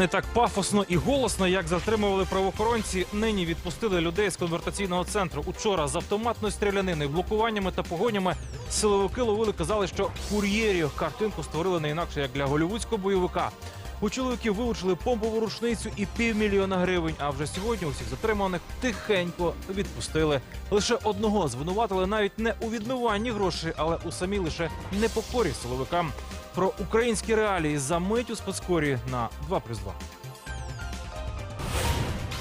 Не так пафосно і голосно, як затримували правоохоронці. Нині відпустили людей з конвертаційного центру. Учора з автоматною стріляниною, блокуваннями та погонями силовики ловили. Казали, що кур'єрів картинку створили не інакше як для голівудського бойовика. У чоловіків вилучили помпову рушницю і півмільйона гривень. А вже сьогодні усіх затриманих тихенько відпустили. Лише одного звинуватили навіть не у відмиванні грошей, але у самій лише непокорі силовикам. Про українські реалії за мить у спецкорі на 2 плюс 2.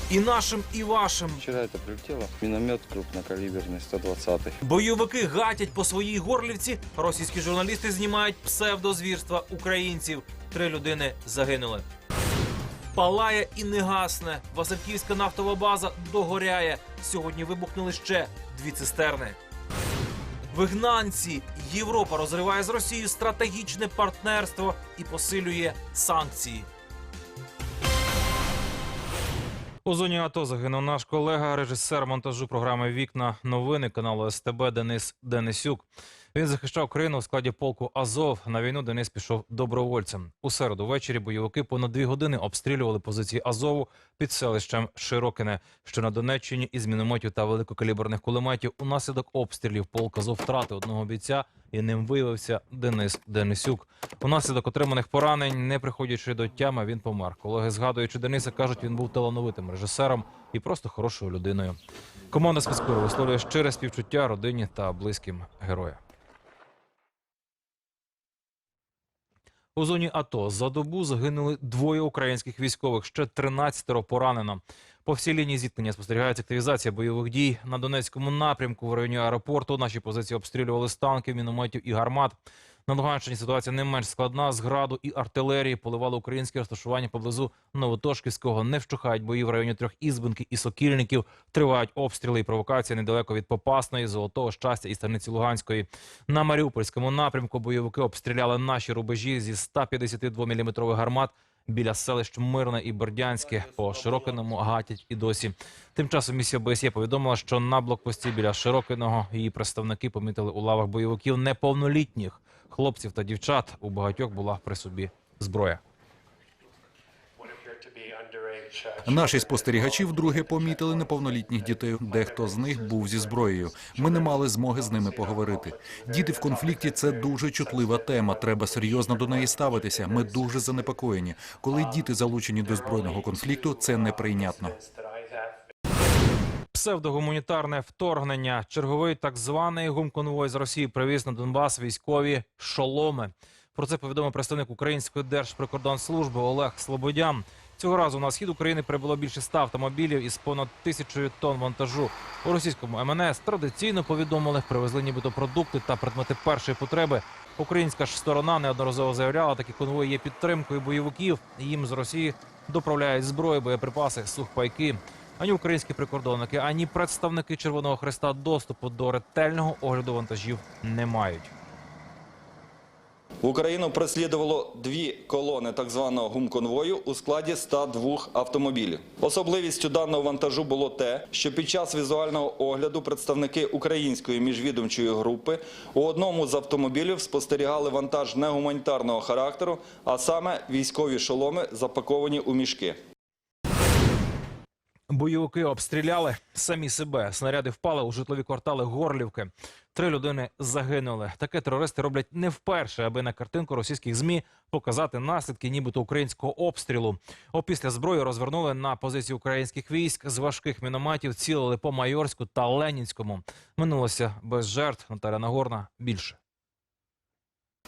І нашим, і вашим. Вчера это прилетело. Миномет крупнокалиберный, 120-й. Бойовики гатять по своїй горлівці. Російські журналісти знімають псевдозвірства українців. Три людини загинули. Палає і не гасне. Васильківська нафтова база догоряє. Сьогодні вибухнули ще дві цистерни. Вигнанці Європа розриває з Росією стратегічне партнерство і посилює санкції. У зоні АТО загинув наш колега, режисер монтажу програми Вікна новини каналу СТБ Денис Денисюк. Він захищав країну у складі полку Азов. На війну Денис пішов добровольцем. У середу ввечері бойовики понад дві години обстрілювали позиції Азову під селищем Широкине, що на Донеччині із мінометів та великокаліберних кулеметів. Унаслідок обстрілів полк Азов втратив одного бійця, і ним виявився Денис Денисюк. Унаслідок отриманих поранень, не приходячи до тями, він помер. Колеги, згадуючи Дениса, кажуть, він був талановитим режисером і просто хорошою людиною. Команда спецкуру висловлює щире співчуття родині та близьким героя. У зоні АТО за добу загинули двоє українських військових, ще 13 поранено. По всій лінії зіткнення спостерігається активізація бойових дій на Донецькому напрямку в районі аеропорту. Наші позиції обстрілювали з танків, мінометів і гармат. На Луганщині ситуація не менш складна. З граду і артилерії поливали українські розташування поблизу Новотошківського. Не вщухають бої в районі трьох ізбинки і сокільників. Тривають обстріли і провокації недалеко від Попасної, Золотого щастя і станиці Луганської. На Маріупольському напрямку бойовики обстріляли наші рубежі зі 152 мм гармат. Біля селищ Мирне і Бердянське по Широкиному гатять і досі. Тим часом місія ОБСЄ повідомила, що на блокпості біля Широкиного її представники помітили у лавах бойовиків неповнолітніх хлопців та дівчат. У багатьох була при собі зброя. Наші спостерігачі вдруге помітили неповнолітніх дітей. Дехто з них був зі зброєю. Ми не мали змоги з ними поговорити. Діти в конфлікті це дуже чутлива тема. Треба серйозно до неї ставитися. Ми дуже занепокоєні. Коли діти залучені до збройного конфлікту, це неприйнятно. Псевдогуманітарне вторгнення. Черговий так званий гумконвой з Росії привіз на Донбас військові шоломи. Про це повідомив представник Української держприкордонслужби Олег Слободян. Цього разу на схід України прибуло більше ста автомобілів із понад тисячою тонн вантажу. У російському МНС традиційно повідомили, привезли нібито продукти та предмети першої потреби. Українська ж сторона неодноразово заявляла, такі конвої є підтримкою бойовиків. Їм з Росії доправляють зброю, боєприпаси, сухпайки. Ані українські прикордонники, ані представники Червоного Хреста доступу до ретельного огляду вантажів не мають. В Україну прослідувало дві колони так званого гумконвою у складі 102 автомобілів. Особливістю даного вантажу було те, що під час візуального огляду представники української міжвідомчої групи у одному з автомобілів спостерігали вантаж негуманітарного характеру, а саме військові шоломи, запаковані у мішки. Бойовики обстріляли самі себе. Снаряди впали у житлові квартали Горлівки. Три людини загинули. Таке терористи роблять не вперше, аби на картинку російських змі показати наслідки, нібито українського обстрілу. Опісля зброї розвернули на позиції українських військ з важких мінометів, цілили по Майорську та Ленінському. Минулося без жертв. Наталя Нагорна більше.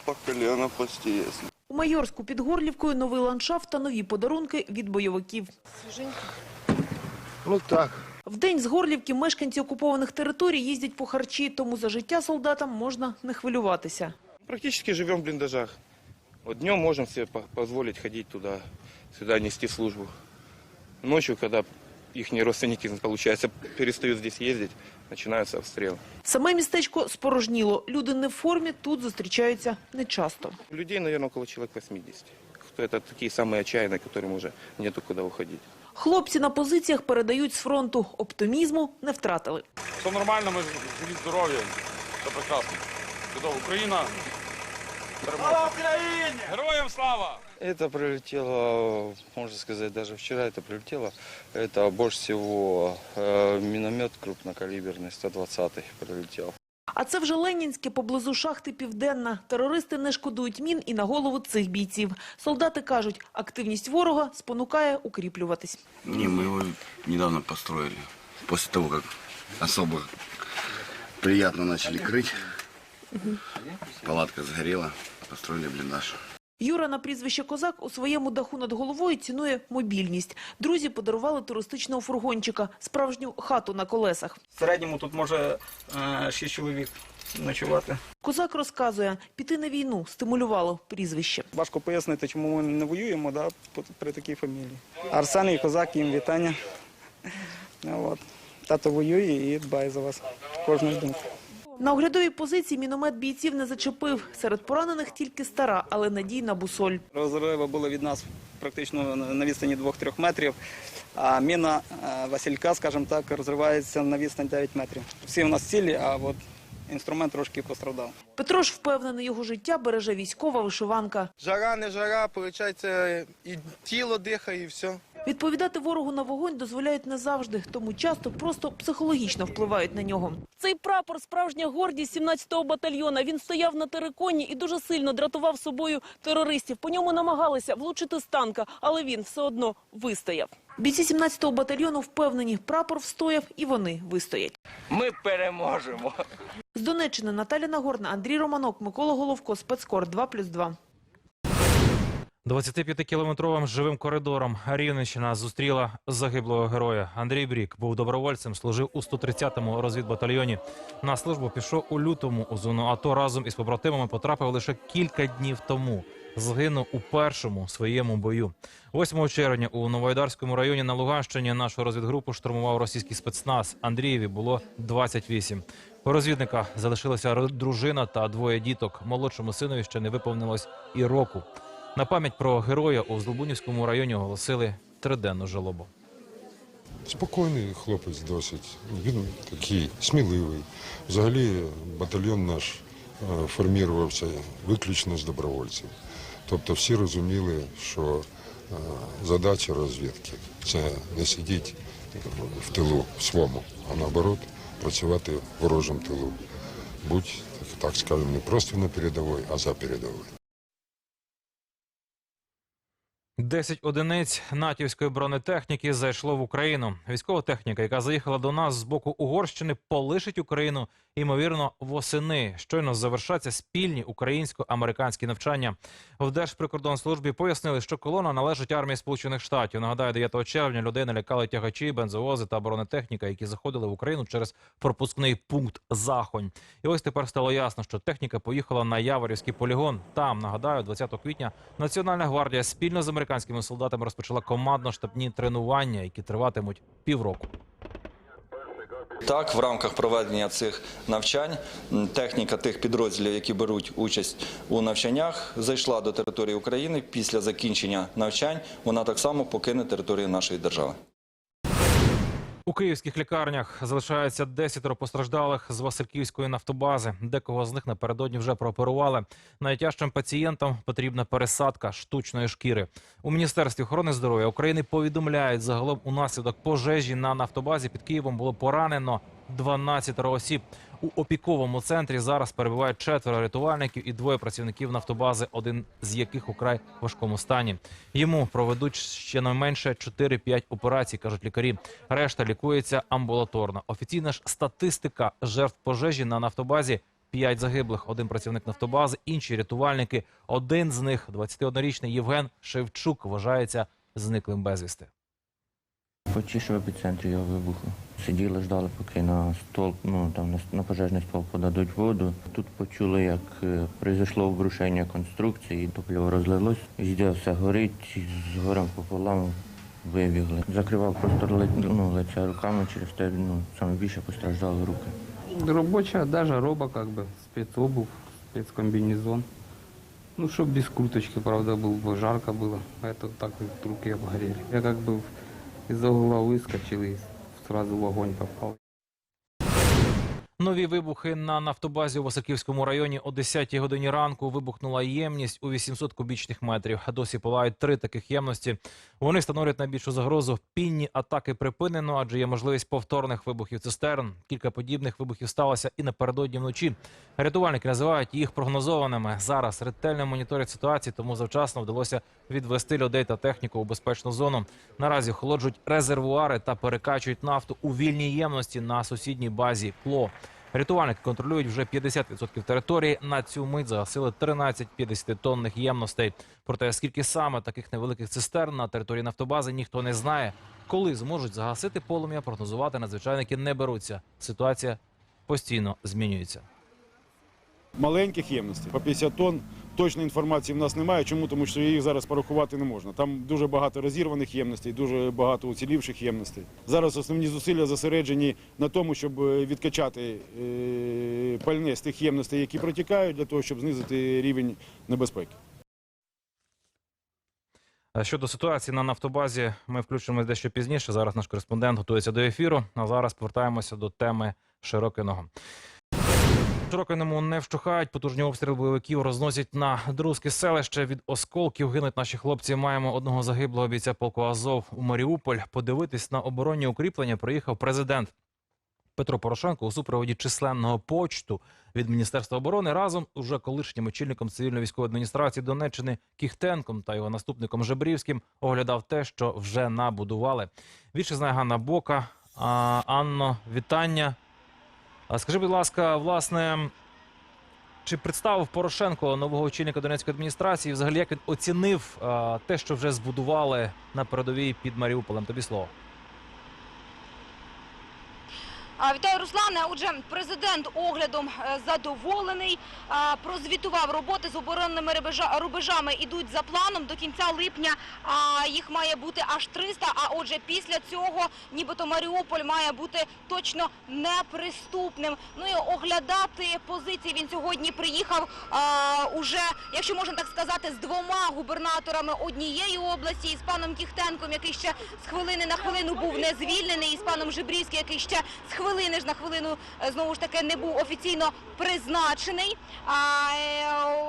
По колено почти есть. У Майорську під Горлівкою новий ландшафт та нові подарунки від бойовиків. Ну так. В день з Горлівки мешканці окупованих територій їздять по харчі, тому за життя солдатам можна не хвилюватися. Практически живем в блиндажах. Вот днем можем себе по- позволить ходить туда, сюда нести службу. Ночью, когда их родственники, получается, перестают здесь ездить, начинаются обстрелы. Саме містечко спорожніло. Люди не в формі тут зустрічаються нечасто. Людей, наверное, около человек 80. Кто это такие самые отчаянные, которым уже нету куда уходить. Хлопці на позиціях передають з фронту. Оптимізму не втратили. Все нормально, ми живі, здорові. Все прекрасно. Чудово. Україна. Слава Україні! Героям слава! Это прилетело, можно сказать, даже вчера это прилетело. Это больше всего э, миномет крупнокалиберный, 120-й прилетел. А це вже Ленінське поблизу шахти Південна. Терористи не шкодують мін і на голову цих бійців. Солдати кажуть, активність ворога спонукає укріплюватись. Ні, ми його недавно построїли. Після того, як особо приятно почали крити, палатка згоріла, построїли блиндаж. Юра на прізвище Козак у своєму даху над головою цінує мобільність. Друзі подарували туристичного фургончика, справжню хату на колесах. В середньому тут може е, 6 чоловік ночувати. Козак розказує, піти на війну стимулювало прізвище. Важко пояснити, чому ми не воюємо да, при такій фамілії. Арсен і козак, їм вітання. От. Тато воює і дбає за вас кожного дня. На оглядовій позиції міномет бійців не зачепив. Серед поранених тільки стара, але надійна бусоль. Розриви були від нас практично на відстані 2-3 метрів, а міна е, Василька, скажімо так, розривається на відстань 9 метрів. Всі у нас цілі, а от інструмент трошки пострадав. Петро ж впевнений, його життя береже військова вишиванка. Жара, не жара, виходить, і тіло дихає, і все. Відповідати ворогу на вогонь дозволяють не завжди, тому часто просто психологічно впливають на нього. Цей прапор – справжня гордість 17-го батальйона. Він стояв на териконі і дуже сильно дратував собою терористів. По ньому намагалися влучити з танка, але він все одно вистояв. Бійці 17-го батальйону впевнені, прапор встояв і вони вистоять. Ми переможемо. З Донеччини Наталя Нагорна, Андрій Романок, Микола Головко, Спецкор 2+,2. 25-кілометровим живим коридором Рівненщина зустріла загиблого героя. Андрій Брік був добровольцем, служив у 130-му розвідбатальйоні. На службу пішов у лютому у зону АТО разом із побратимами потрапив лише кілька днів тому. Загинув у першому своєму бою. 8 червня у Новоайдарському районі на Луганщині нашу розвідгрупу штурмував російський спецназ. Андрієві було 28. У розвідника залишилася дружина та двоє діток. Молодшому синові ще не виповнилось і року. На пам'ять про героя у Злобунівському районі оголосили триденну жалобу. Спокійний хлопець досить. Він такий сміливий. Взагалі батальйон наш е, формувався виключно з добровольців. Тобто всі розуміли, що е, задача розвідки це не сидіти в тилу своєму, а наоборот працювати в ворожому тилу. Будь, так скажемо, не просто на передовій, а за передовою. 10 одиниць натівської бронетехніки зайшло в Україну. Військова техніка, яка заїхала до нас з боку Угорщини, полишить Україну, ймовірно, восени. Щойно завершаться спільні українсько-американські навчання. В Держприкордонслужбі пояснили, що колона належить армії Сполучених Штатів. Нагадаю, 9 червня людей налякали тягачі, бензовози та бронетехніка, які заходили в Україну через пропускний пункт Захонь. І ось тепер стало ясно, що техніка поїхала на Яворівський полігон. Там, нагадаю, 20 квітня Національна гвардія спільно з американськими солдатами розпочала командно-штабні тренування, які триватимуть півроку. Так, в рамках проведення цих навчань техніка тих підрозділів, які беруть участь у навчаннях, зайшла до території України. Після закінчення навчань вона так само покине територію нашої держави. У київських лікарнях залишається 10 постраждалих з Васильківської нафтобази. Декого з них напередодні вже прооперували. Найтяжчим пацієнтам потрібна пересадка штучної шкіри. У міністерстві охорони здоров'я України повідомляють, загалом унаслідок пожежі на нафтобазі під Києвом було поранено 12 осіб. У опіковому центрі зараз перебувають четверо рятувальників і двоє працівників нафтобази, один з яких у край важкому стані. Йому проведуть ще не менше 4-5 операцій, кажуть лікарі. Решта лікується амбулаторно. Офіційна ж статистика жертв пожежі на нафтобазі. П'ять загиблих, один працівник нафтобази, інші рятувальники. Один з них, 21-річний Євген Шевчук, вважається зниклим безвісти. Почти що в епіцентрі його вибуху. Сиділи, ждали, поки на стол, ну там на, на пожежний стол подадуть воду. Тут почули, як е, произошло обрушення конструкції, топливо розлилось. Везде все горить, з горем пополам вибігли. Закривав просто ли- ну, лице руками, через те ну, саме більше постраждали руки. Робоча одежа, роба, как бы, спецобув, спецкомбинезон. Ну, чтоб без курточки, правда, был бы жарко было. Это так вот руки обгорели. Я как бы из-за угла выскочил и сразу в огонь попал. Нові вибухи на нафтобазі у Васильківському районі о 10-й годині ранку вибухнула ємність у 800 кубічних метрів. Досі палають три таких ємності. Вони становлять найбільшу загрозу. Пінні атаки припинено, адже є можливість повторних вибухів цистерн. Кілька подібних вибухів сталося і напередодні вночі. Рятувальники називають їх прогнозованими. Зараз ретельно моніторять ситуацію, тому завчасно вдалося відвести людей та техніку у безпечну зону. Наразі охолоджують резервуари та перекачують нафту у вільній ємності на сусідній базі КЛО. Рятувальники контролюють вже 50% території. На цю мить загасили 13 50-тонних ємностей. Проте скільки саме таких невеликих цистерн на території нафтобази ніхто не знає. Коли зможуть загасити полум'я, прогнозувати надзвичайники не беруться. Ситуація постійно змінюється. маленьких ємностей по 50 тонн. Точної інформації в нас немає. Чому? Тому що їх зараз порахувати не можна. Там дуже багато розірваних ємностей, дуже багато уцілівших ємностей. Зараз основні зусилля зосереджені на тому, щоб е, відкачати е, пальне з тих ємностей, які протікають, для того, щоб знизити рівень небезпеки. Щодо ситуації на нафтобазі, ми включимо дещо пізніше. Зараз наш кореспондент готується до ефіру. А зараз повертаємося до теми Широкиного. Широкиному не вщухають. Потужні обстріли бойовиків розносять на друзьке селище. Від осколків гинуть наші хлопці. Маємо одного загиблого бійця полку Азов у Маріуполь. Подивитись на оборонні укріплення приїхав президент Петро Порошенко у супроводі численного почту від Міністерства оборони разом з уже колишнім очільником цивільно-військової адміністрації Донеччини Кіхтенком та його наступником Жебрівським оглядав те, що вже набудували. Більше знає Ганна Бока. А, Анно, вітання. Скажи, будь ласка, власне, чи представив Порошенко нового очільника Донецької адміністрації? Взагалі, як він оцінив те, що вже збудували на передовій під Маріуполем? Тобі слово. Вітаю, Руслане. Отже, президент оглядом е, задоволений. Прозвітував роботи з оборонними рубежами. Ідуть за планом до кінця липня. А їх має бути аж 300. А отже, після цього, нібито Маріуполь має бути точно неприступним. Ну і оглядати позиції він сьогодні приїхав уже, якщо можна так сказати, з двома губернаторами однієї області, і з паном Кіхтенком, який ще з хвилини на хвилину був не звільнений, і з паном Жебрівським, який ще з хвилини ж на хвилину е, знову ж таки не був офіційно призначений. А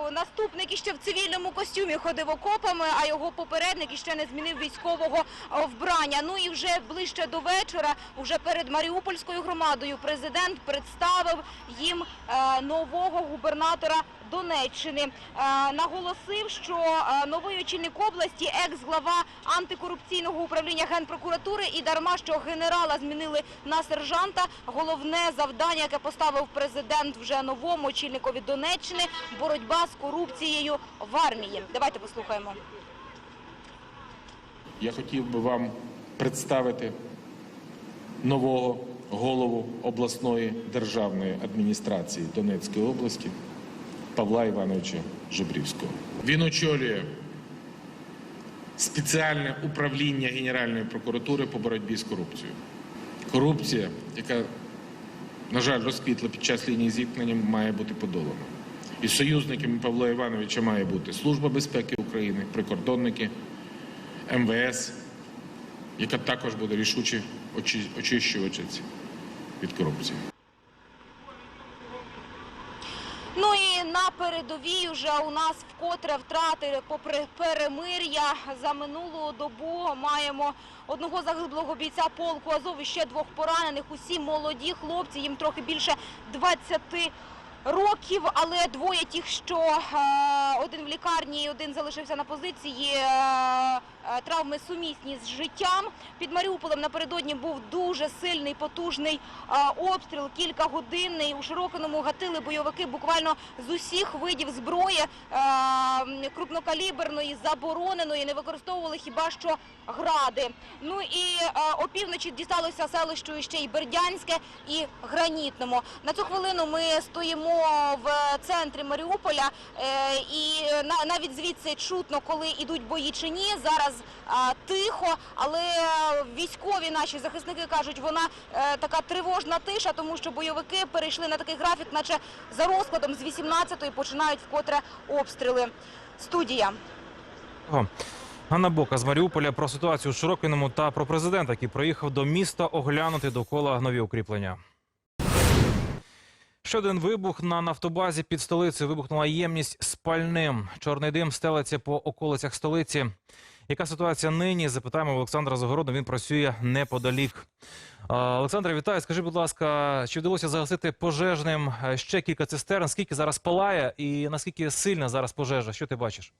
е, наступник іще в цивільному костюмі ходив окопами, а його попередник іще не змінив військового вбрання. Ну і вже ближче до вечора, вже перед Маріупольською громадою, президент представив їм е, нового губернатора Донеччини. Е, наголосив, що е, новий очільник області, екс-глава антикорупційного управління генпрокуратури, і дарма, що генерала змінили на сержанта. Головне завдання, яке поставив президент вже новому очільникові Донеччини, боротьба з корупцією в армії. Давайте послухаємо. Я хотів би вам представити нового голову обласної державної адміністрації Донецької області Павла Івановича Жебрівського. Він очолює спеціальне управління Генеральної прокуратури по боротьбі з корупцією. Корупція, яка, на жаль, розквітла під час лінії зіткнення, має бути подолана. І союзниками Павла Івановича має бути Служба безпеки України, прикордонники, МВС, яка також буде рішуче очи- очищуватися від корупції. На передовій вже у нас вкотре втрати попри перемир'я за минулу добу маємо одного загиблого бійця полку Азов і ще двох поранених. Усі молоді хлопці, їм трохи більше 20 років, але двоє тих, що е, один в лікарні, один залишився на позиції. е, е, Травми сумісні з життям. Під Маріуполем напередодні був дуже сильний, потужний обстріл, кількагодинний. У Широкиному гатили бойовики буквально з усіх видів зброї крупнокаліберної, забороненої, не використовували хіба що гради. Ну і опівночі дісталося селищу ще й Бердянське і Гранітному. На цю хвилину ми стоїмо в центрі Маріуполя е, і на- навіть звідси чутно, коли йдуть бої чи ні. Зараз тихо, але військові наші захисники кажуть, вона е, така тривожна тиша, тому що бойовики перейшли на такий графік, наче за розкладом з 18-ї починають вкотре обстріли. Студія. Ганна Бока з Маріуполя про ситуацію у Широкиному та про президента, який приїхав до міста оглянути довкола нові укріплення. Ще один вибух на нафтобазі під столицею. Вибухнула ємність з пальним. Чорний дим стелиться по околицях столиці. Яка ситуація нині? Запитаємо Олександра Загородного. Він працює неподалік. Олександре, вітаю. Скажи, будь ласка, чи вдалося загасити пожежним е, ще кілька цистерн? Скільки зараз палає і наскільки сильна зараз пожежа? Що ти бачиш?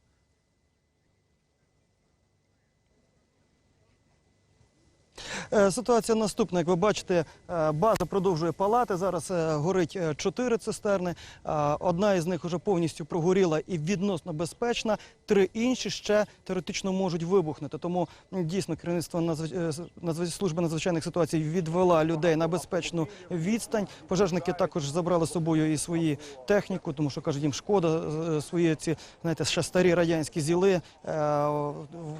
Ситуація наступна. Як ви бачите, е, база продовжує палати. Зараз е, горить е, чотири цистерни. Е, Одна із них вже повністю прогоріла і відносно безпечна. Три інші ще теоретично можуть вибухнути. Тому дійсно керівництво надзвич- е, з- надзвич- служби надзвичайних ситуацій відвела людей на безпечну відстань. Пожежники також забрали з собою і свої техніку, тому що кажуть, їм шкода е, свої ці знаєте, ще старі радянські зіли. Е,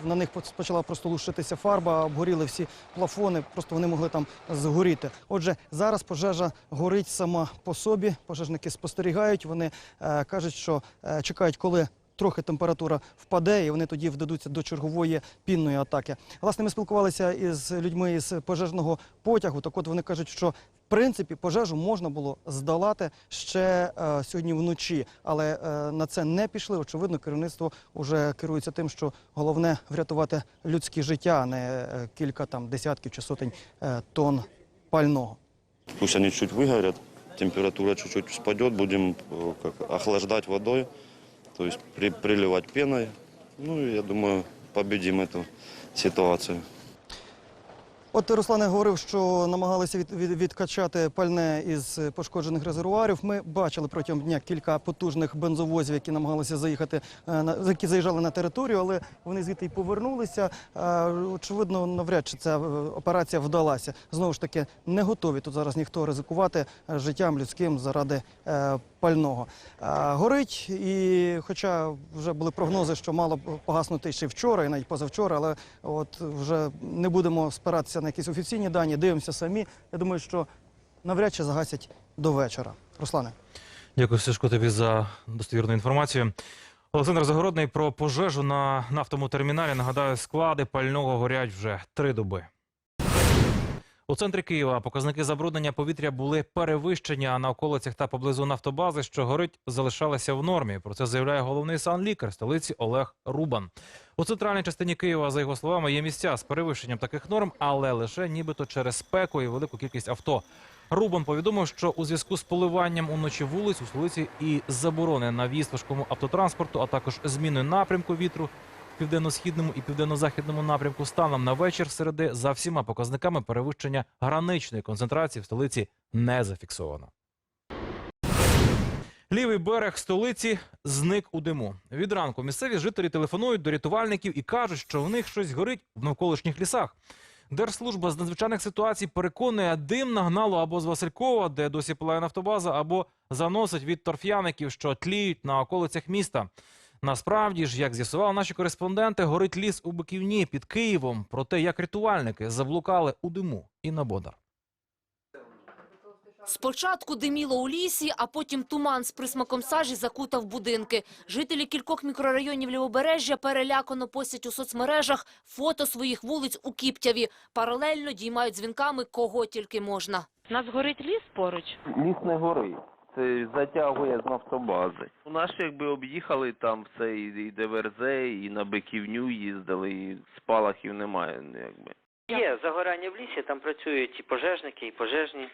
На них почала просто лушитися фарба, обгоріли всі плафони, просто вони могли там згоріти. Отже, зараз пожежа горить сама по собі. Пожежники спостерігають. Вони е, кажуть, що е, чекають, коли. Трохи температура впаде, і вони тоді вдадуться до чергової пінної атаки. Власне, ми спілкувалися із людьми із пожежного потягу. Так от вони кажуть, що в принципі пожежу можна було здолати ще е, сьогодні вночі, але е, на це не пішли. Очевидно, керівництво вже керується тим, що головне врятувати людське життя, а не е, кілька там десятків чи сотень е, тонн пального. Пусть они чуть выгорят, температура чуть-чуть спадет, будем э, как, охлаждать водой, то есть при, приливать пеной. Ну, я думаю, победим эту ситуацию. От Руслане говорив, що намагалися від, від, відкачати пальне із пошкоджених резервуарів. Ми бачили протягом дня кілька потужних бензовозів, які намагалися заїхати е, які заїжджали на територію, але вони звідти й повернулися. Е, Очевидно, навряд чи ця е, операція вдалася. Знову ж таки, не готові тут зараз ніхто ризикувати життям людським заради пального. Горить, і хоча вже були прогнози, що мало погаснути ще вчора, і навіть позавчора, але от вже не будемо спиратися на якісь офіційні дані, дивимося самі. Я думаю, що навряд чи загасять до вечора. Руслане. Дякую, Сашко, тобі за достовірну інформацію. Олександр Загородний про пожежу на нафтовому терміналі. Нагадаю, склади пального горять вже три доби. У центрі Києва показники забруднення повітря були перевищені, а на околицях та поблизу нафтобази, що горить, залишалися в нормі. Про це заявляє головний санлікар столиці Олег Рубан. У центральній частині Києва, за його словами, є місця з перевищенням таких норм, але лише нібито через спеку і велику кількість авто. Рубан повідомив, що у зв'язку з поливанням уночі вулиць у столиці і заборони на в'їзд важкому автотранспорту, а також зміною напрямку вітру південно-східному і південно-західному напрямку станом на вечір середи за всіма показниками перевищення граничної концентрації в столиці не зафіксовано. Лівий берег столиці зник у диму. Від ранку місцеві жителі телефонують до рятувальників і кажуть, що в них щось горить в навколишніх лісах. Держслужба з надзвичайних ситуацій переконує, дим нагнало або з Василькова, де досі палає нафтобаза, або заносить від торф'яників, що тліють на околицях міста. Насправді ж, як з'ясували наші кореспонденти, горить ліс у Биківні під Києвом. Про те, як рятувальники заблукали у диму. Інна Бодар. Спочатку диміло у лісі, а потім туман з присмаком сажі закутав будинки. Жителі кількох мікрорайонів Лівобережжя перелякано постять у соцмережах фото своїх вулиць у Кіптяві. Паралельно діймають дзвінками кого тільки можна. У нас горить ліс поруч. Ліс не горить. Це затягує з нафтобази. У нас якби об'їхали там все і, і ДВРЗ, і на Биківню їздили, і спалахів немає. Якби. Є загорання в лісі, там працюють і пожежники, і пожежні.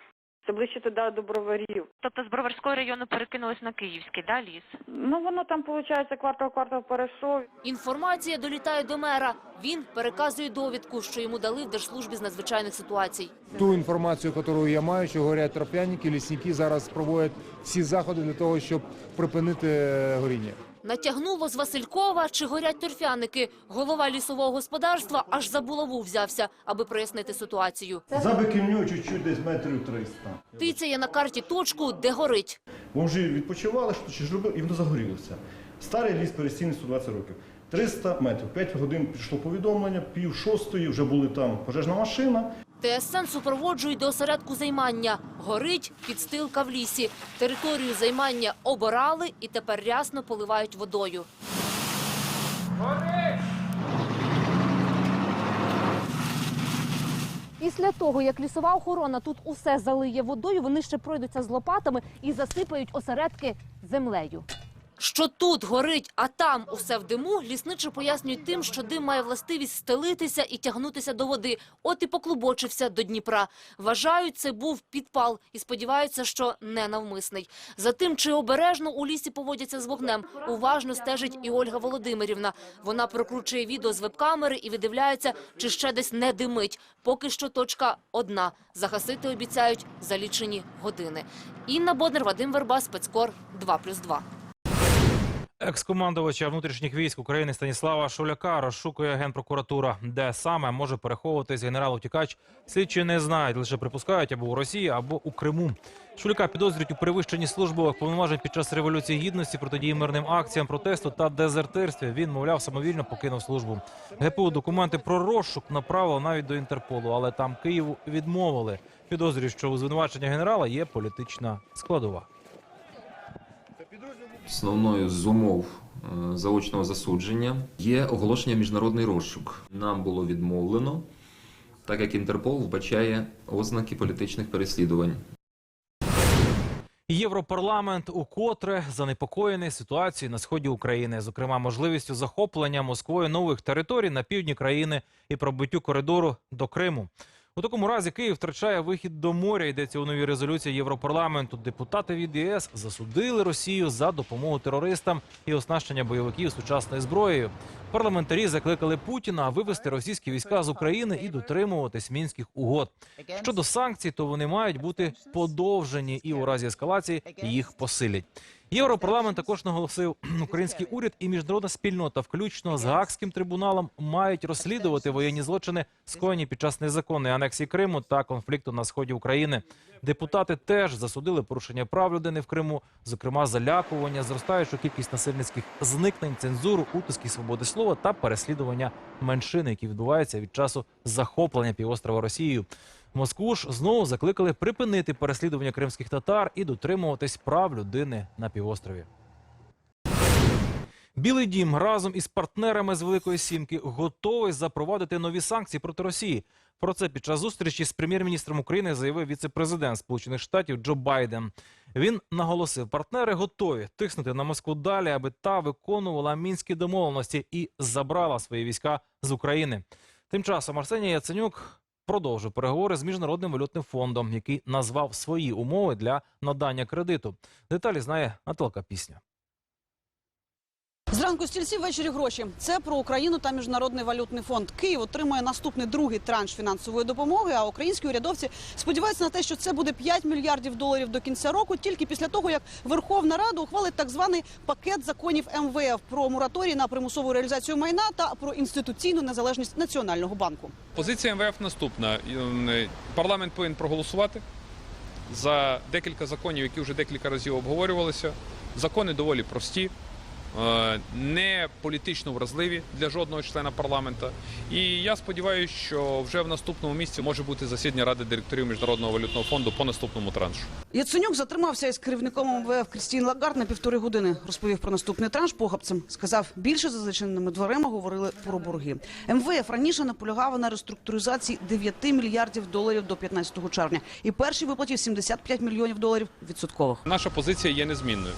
Це ближче туди до броварів. Тобто з Броварського району перекинулось на Київський, да, ліс? Ну воно там виходить квартал-квартал перейшов. Інформація долітає до мера. Він переказує довідку, що йому дали в Держслужбі з надзвичайних ситуацій. Ту інформацію, яку я маю, що горять троп'яники, лісники зараз проводять всі заходи для того, щоб припинити е, горіння. Натягнуло з Василькова, чи горять торфяники. Голова лісового господарства аж за булаву взявся, аби прояснити ситуацію. За Биківню чуть-чуть десь метрів 300. Тицяє на карті точку, де горить. Вже відпочивали, що чи ж робив, і воно загорілося. Старий ліс перестійний 120 років. 300 метрів. 5 годин прийшло повідомлення, пів шостої вже були там пожежна машина. ТСН супроводжують до осередку займання. Горить підстилка в лісі. Територію займання обирали і тепер рясно поливають водою. Після того, як лісова охорона тут усе залиє водою, вони ще пройдуться з лопатами і засипають осередки землею. Що тут горить, а там усе в диму, лісничі пояснюють тим, що дим має властивість стелитися і тягнутися до води. От і поклубочився до Дніпра. Вважають, це був підпал і сподіваються, що не навмисний. За тим, чи обережно у лісі поводяться з вогнем, уважно стежить і Ольга Володимирівна. Вона прокручує відео з веб-камери і видивляється, чи ще десь не димить. Поки що точка одна. Загасити обіцяють за лічені години. Інна Боднер, Вадим Верба, Спецкор 2+,2. Екс-командувача внутрішніх військ України Станіслава Шуляка розшукує генпрокуратура. Де саме може переховуватись генерал-утікач, слідчі не знають, лише припускають або у Росії, або у Криму. Шуляка підозрюють у перевищенні службових повноважень під час революції гідності, протидії мирним акціям протесту та дезертирстві. Він, мовляв, самовільно покинув службу. ГПУ документи про розшук направило навіть до Інтерполу, але там Києву відмовили. Підозрюють, що у звинувачення генерала є політична складова. Основною з умов е, заочного засудження є оголошення міжнародний розшук. Нам було відмовлено, так як Інтерпол вбачає ознаки політичних переслідувань. Європарламент укотре занепокоєний ситуацією на сході України, зокрема можливістю захоплення Москвою нових територій на півдні країни і пробиттю коридору до Криму. У такому разі Київ втрачає вихід до моря. Йдеться у новій резолюції Європарламенту. Депутати від ЄС засудили Росію за допомогу терористам і оснащення бойовиків сучасною зброєю. Парламентарі закликали Путіна вивести російські війська з України і дотримуватись мінських угод. Щодо санкцій, то вони мають бути подовжені і у разі ескалації їх посилять. Європарламент також наголосив, український уряд і міжнародна спільнота, включно з Гаагським трибуналом, мають розслідувати воєнні злочини, скоєні під час незаконної анексії Криму та конфлікту на сході України. Депутати теж засудили порушення прав людини в Криму, зокрема залякування, зростаючу кількість насильницьких зникнень, цензуру, утиски свободи слова та переслідування меншини, які відбуваються від часу захоплення півострова Росією. Москву ж знову закликали припинити переслідування кримських татар і дотримуватись прав людини на півострові. Білий дім разом із партнерами з Великої Сімки готовий запровадити нові санкції проти Росії. Про це під час зустрічі з прем'єр-міністром України заявив віце-президент Сполучених Штатів Джо Байден. Він наголосив, партнери готові тиснути на Москву далі, аби та виконувала мінські домовленості і забрала свої війська з України. Тим часом Арсеній Яценюк продовжив переговори з міжнародним валютним фондом, який назвав свої умови для надання кредиту. Деталі знає Наталка Пісня. Зранку стільці ввечері гроші. Це про Україну та міжнародний валютний фонд. Київ отримує наступний другий транш фінансової допомоги. А українські урядовці сподіваються на те, що це буде 5 мільярдів доларів до кінця року, тільки після того, як Верховна Рада ухвалить так званий пакет законів МВФ про мораторій на примусову реалізацію майна та про інституційну незалежність національного банку. Позиція МВФ наступна. Ем, Парламент повинен проголосувати за декілька законів, які вже декілька разів обговорювалися. Закони доволі прості, е, не політично вразливі для жодного члена парламента. І я сподіваюся, що вже в наступному місці може бути засідання Ради директорів Міжнародного валютного фонду по наступному траншу. Яценюк затримався із керівником МВФ Крістін Лагард на півтори години. Розповів про наступний транш похабцям. Сказав, більше за зачиненими дверима говорили про борги. МВФ раніше наполягав на реструктуризації 9 мільярдів доларів до 15 червня. І першій виплаті 75 мільйонів доларів відсоткових. Наша позиція є незмінною.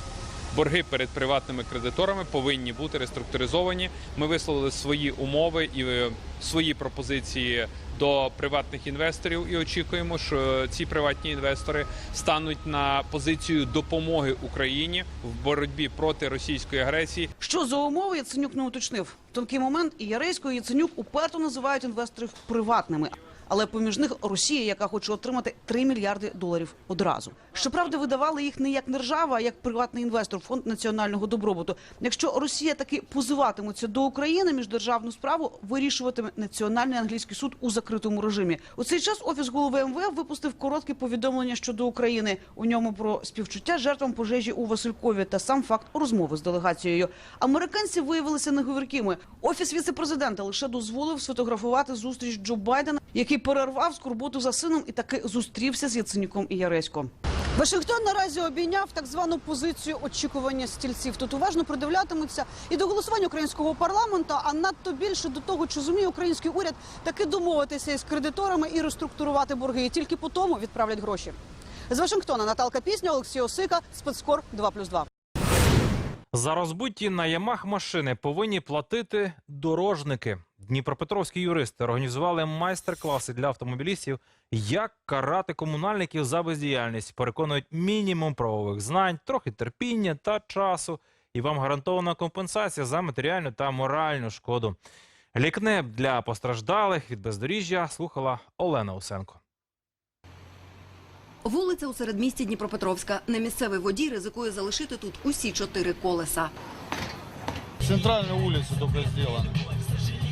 Борги перед приватними кредиторами повинні бути реструктуризовані. Ми висловили свої умови і е, свої пропозиції до приватних інвесторів і очікуємо, що ці приватні інвестори стануть на позицію допомоги Україні в боротьбі проти російської агресії. Що за умови Яценюк не уточнив. Тонкий момент і Яресько і Яценюк уперто називають інвесторів приватними. Але поміж них Росія, яка хоче отримати 3 мільярди доларів одразу. Щоправда, видавали їх не як держава, а як приватний інвестор, фонд національного добробуту. Якщо Росія таки позиватиметься до України, міждержавну справу вирішуватиме національний англійський суд у закритому режимі. У цей час офіс голови МВФ випустив коротке повідомлення щодо України. У ньому про співчуття жертвам пожежі у Василькові та сам факт розмови з делегацією. Американці виявилися неговіркими. Офіс віце-президента лише дозволив сфотографувати зустріч Джо Байдена, який перервав скорботу за сином і таки зустрівся з Яценюком і Яресько. Вашингтон наразі обійняв так звану позицію очікування стільців. Тут уважно придивлятимуться і до голосування українського парламенту, а надто більше до того, чи зуміє український уряд таки домовитися із кредиторами і реструктурувати борги. І тільки по тому відправлять гроші. З Вашингтона Наталка Пісня, Олексій Осика, спецкор 2+,2. За розбиті на ямах машини повинні платити дорожники. Дніпропетровські юристи організували майстер-класи для автомобілістів, як карати комунальників за бездіяльність. Переконують мінімум правових знань, трохи терпіння та часу. І вам гарантована компенсація за матеріальну та моральну шкоду. Лікнеп для постраждалих від бездоріжжя слухала Олена Усенко. Вулиця у середмісті Дніпропетровська. Немісцевий водій ризикує залишити тут усі чотири колеса. Центральна вулиця тільки сделано.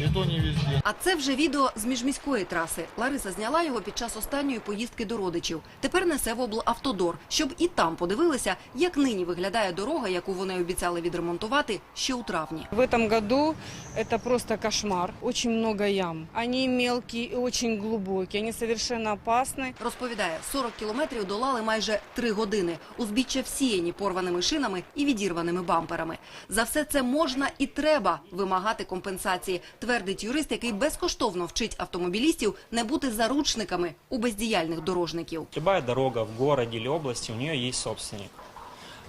И то не везде. А це вже відео з міжміської траси. Лариса зняла його під час останньої поїздки до родичів. Тепер несе в облавтодор, щоб і там подивилися, як нині виглядає дорога, яку вони обіцяли відремонтувати ще у травні. В этом году это просто кошмар. Очень много ям. Они мелкие и очень глубокие. Они совершенно опасны. Розповідає, 40 кілометрів долали майже три години. Узбіччя всіяні порваними шинами і відірваними бамперами. За все це можна і треба вимагати компенсації, твердить юрист, який безкоштовно вчить автомобілістів не бути заручниками у бездіяльних дорожників. Любая дорога в городе или области, у нее есть собственник.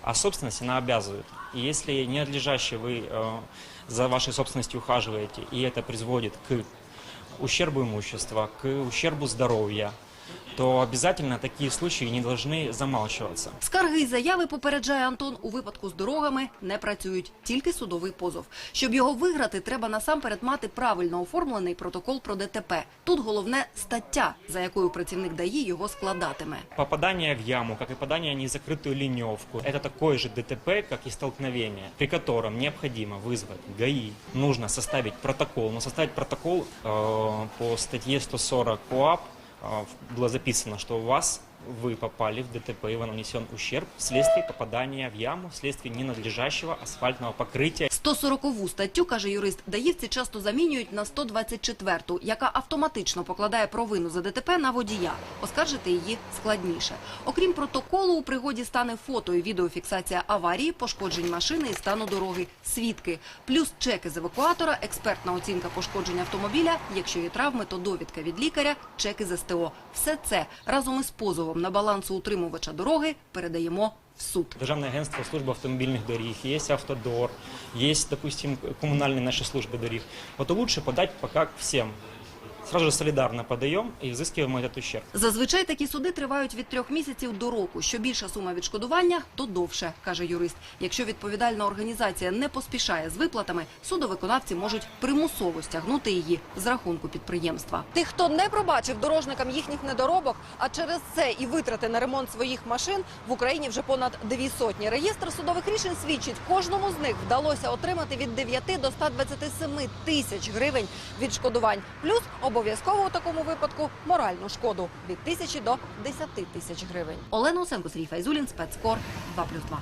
А собственность она обязывает. И если ненадлежаще вы э, за вашей собственностью ухаживаете, и это приводит к ущербу имущества, к ущербу здоровья, то обязательно такие случаи не должны замалчиваться. Скарги й заяви, попереджає Антон, у випадку з дорогами не працюють, тільки судовий позов. Щоб його виграти, треба насамперед мати правильно оформлений протокол про ДТП. Тут головне стаття, за якою працівник ДАІ його складатиме. Попадание в яму, как и попадание в незакрытую ливневку, это такое же ДТП, как и столкновение, при котором необходимо вызвать ГАИ. Нужно составить протокол, но составить протокол э, по статье 140 КОАП э, было записано, что у вас вы попали в ДТП, и вам нанесен ущерб вследствие попадания в яму, вследствие ненадлежащего асфальтного покрытия. 140-ву статтю, каже юрист, даївці часто замінюють на 124-ту, яка автоматично покладає провину за ДТП на водія. Оскаржити її складніше. Окрім протоколу, у пригоді стане фото і відеофіксація аварії, пошкоджень машини і стану дороги, свідки. Плюс чеки з евакуатора, експертна оцінка пошкоджень автомобіля, якщо є травми, то довідка від лікаря, чеки з СТО. Все це разом із позовом на балансоутримувача дороги передаємо в суд. Державное агентство службы автомобильных дорог, есть автодор, есть, допустим, коммунальные наши службы дорог. Вот лучше подать пока к всем. Сразу же солидарно подаем и взыскиваем этот ущерб. Зазвичай такі суди тривають від трьох місяців до року. Що більша сума відшкодування, то довше, каже юрист. Якщо відповідальна організація не поспішає з виплатами, судовиконавці можуть примусово стягнути її з рахунку підприємства. Тих, хто не пробачив дорожникам їхніх недоробок, а через це і витрати на ремонт своїх машин в Україні вже понад дві сотні. Реєстр судових рішень свідчить, кожному з них вдалося отримати від 9 до 127 тисяч гривень відшкодувань. Плюс обов'язково у такому випадку моральну шкоду від тисячі до 10 тисяч гривень. Олена Усенко, Сергій Файзулін, спецкор 2+,2.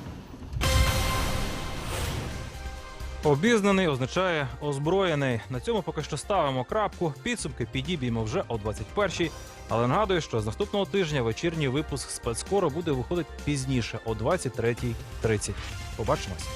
Обізнаний означає озброєний. На цьому поки що ставимо крапку. Підсумки підіб'ємо вже о 21-й. Але нагадую, що з наступного тижня вечірній випуск спецкору буде виходити пізніше о 23.30. Побачимось.